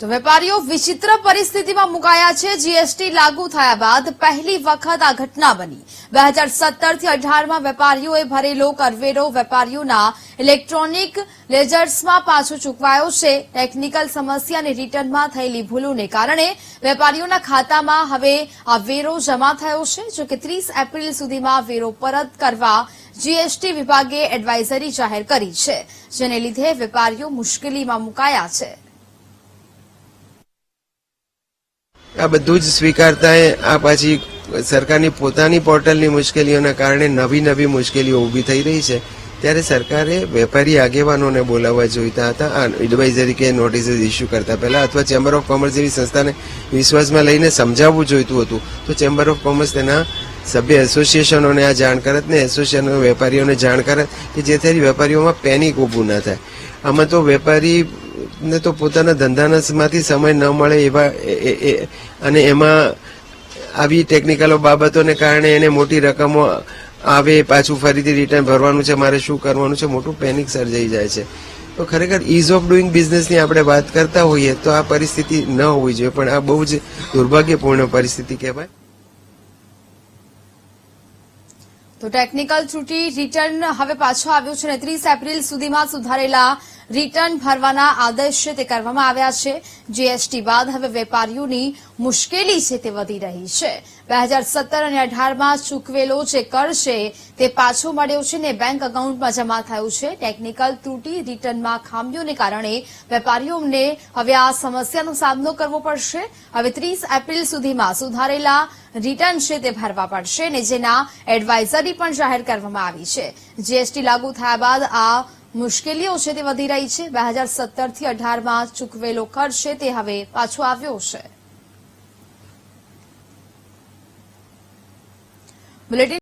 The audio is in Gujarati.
તો વેપારીઓ વિચિત્ર પરિસ્થિતિમાં મુકાયા છે. જીએસટી લાગુ થયા બાદ પહેલી વખત આ ઘટના બની. બે હજાર સત્તરથી અઢારમાં વેપારીઓએ ભરેલો કરવેરો વેપારીઓના ઇલેક્ટ્રોનિક લેજર્સમાં પાછો ચૂકવાયો છે. ટેકનિકલ સમસ્યા અને રિટર્નમાં થયેલી ભૂલોને કારણે વેપારીઓના ખાતામાં હવે આ વેરો જમા થયો છે. જો કે ત્રીસ એપ્રિલ સુધીમાં વેરો પરત કરવા જીએસટી વિભાગે એડવાઇઝરી જાહેર કરી છે, જેને લીધે વેપારીઓ મુશ્કેલીમાં મુકાયા છે. આ બધું જ સ્વીકારતા આ પાછી સરકારની પોતાની પોર્ટલની મુશ્કેલીઓના કારણે નવી નવી મુશ્કેલીઓ ઊભી થઈ રહી છે. ત્યારે સરકારે વેપારી આગેવાનોને બોલાવવા જોઈતા હતા. આ એડવાઇઝરી કે નોટિસ ઇસ્યુ કરતા પહેલા અથવા ચેમ્બર ઓફ કોમર્સ જેવી સંસ્થાને વિશ્વાસમાં લઈને સમજાવવું જોઈતું હતું, તો ચેમ્બર ઓફ કોમર્સ તેના સભ્ય એસોસિએશનોને આ જાણ કરત ને એસોસિએશનો વેપારીઓને જાણ કરત કે જેથી વેપારીઓમાં પેનિક ઊભું ના થાય. આમાં તો વેપારી ને તો પોતાના ધંધામાંથી સમય ન મળે એવા અને એમાં આવી ટેકનિકલો બાબતોને કારણે એને મોટી રકમો આવે, પાછું ફરીથી રિટર્ન ભરવાનું છે, મારે શું કરવાનું છે, મોટું પેનિક સર્જાઈ જાય છે. તો ખરેખર ઇઝ ઓફ ડુઈંગ બિઝનેસની આપણે વાત કરતા હોઈએ તો આ પરિસ્થિતિ ન હોવી જોઈએ, પણ આ બહુ જ દુર્ભાગ્યપૂર્ણ પરિસ્થિતિ કહેવાય. તો ટેકનિકલ ત્રુટી રિટર્ન હવે પાછો આવ્યો છે ને, ત્રીસ એપ્રિલ સુધીમાં સુધારેલા રિટર્ન ભરવાના આદેશ છે તે કરવામાં આવ્યા છે. જીએસટી બાદ હવે વેપારીઓની મુશ્કેલી છે તે વધી રહી છે. બે હજાર સત્તર અને અઢારમાં ચૂકવેલો જે કર છે તે પાછો મળ્યો છે ને બેંક એકાઉન્ટમાં જમા થયું છે. ટેકનિકલ ત્રુટી રિટર્નમાં ખામીઓને કારણે વેપારીઓને હવે આ સમસ્યાનો સામનો કરવો પડશે. હવે ત્રીસ એપ્રિલ સુધીમાં સુધારેલા રિટર્ન છે તે ભરવા પડશે અને જેના એડવાઇઝરી પણ જાહેર કરવામાં આવી છે. જીએસટી લાગુ થયા બાદ આ મુશ્કેલીઓ છે તે વધી રહી છે. બે હજાર સત્તરથી અઢારમાં ચૂકવેલો ખર્ચ છે તે હવે પાછો આવ્યો છે. બુલેટિન